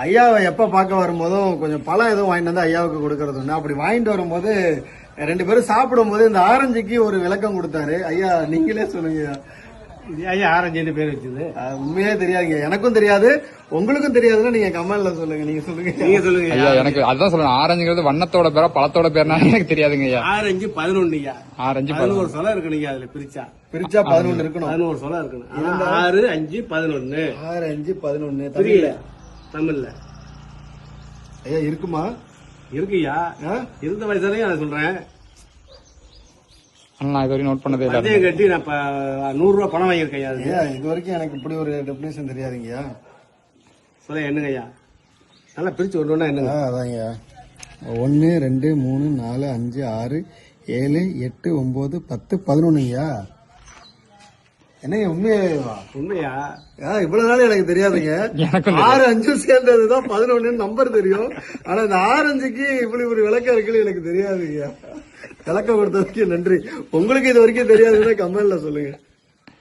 ஐயாவை எப்ப பார்க்க வரும்போதும் கொஞ்சம் பழம் எதுவும் வாங்கிட்டு வந்து ஐயாவுக்கு கொடுக்கறது ஒண்ணு அப்படி வாங்கிட்டு வரும்போது ரெண்டு பேரும் சாப்பிடும்போது இந்த ஆரஞ்சுக்கு ஒரு விளக்கம் கொடுத்தாரு. ஐயா நீங்களே சொல்லுங்க. இது ஐயா ஆரஞ்சுன்னு பேர் வச்சது. உண்மையே தெரியாதுங்க. எனக்கும் தெரியாது உங்களுக்கும் தெரியாதுன்னா நீங்க கமெண்ட்ல சொல்லுங்க. நீங்க சொல்லுங்க. நீங்க சொல்லுங்க. ஐயா எனக்கு அதான் சொல்லணும் ஆரஞ்சுங்கிறது வண்ணத்தோட பேரா பழத்தோட பேர்னா எனக்கு தெரியாதுங்க ஐயா. ஆரஞ்சு பதினொன்னு ஐயா. ஆரஞ்சு பதினோரு சொலம் இருக்கணுங்க அதுல பிரிச்சா. பிரிச்சா பதினொன்னு இருக்கணும். பதினோரு சொலம் இருக்கணும். ஆறு அஞ்சு பதினொன்னு. ஆறு அஞ்சு பதினொன்னு. புரியல. தமிழ்ல. ஐயா இருக்குமா? இருக்குய்யா? ஆ? இருந்த வயசுலயும் நான் சொல்றேன். நான் இது வரைக்கும் நோட் பண்ணதே இல்ல. பந்தயம் கட்டி நான் இப்ப நூறு ரூபாய் பணம் வாங்கியிருக்கேன் ஐயா இது வரைக்கும் எனக்கு இப்படி ஒரு டெபினேஷன் தெரியாதுங்கய்யா. சொல்ல என்னங்க ஐயா நல்லா பிரிச்சு ஒண்ணு ஒண்ணா என்னங்க அதாங்கய்யா. ஒன்று ரெண்டு மூணு நாலு அஞ்சு ஆறு ஏழு எட்டு ஒம்பது பத்து பதினொன்றுங்கய்யா என்னங்க உண்மையாவா உண்மையா? இவ்வளவு நாள் எனக்கு தெரியாதுங்க. ஆறு அஞ்சு சேர்ந்ததுதான் பதினொன்னு நம்பர் தெரியும். ஆனா இந்த ஆறு அஞ்சுக்கு இப்படி ஒரு விளக்கம் இருக்குன்னு எனக்கு தெரியாதுங்க. விளக்கம் கொடுத்ததுக்கு நன்றி. உங்களுக்கு இது வரைக்கும் தெரியாதுன்னா கமெண்ட்ல சொல்லுங்க.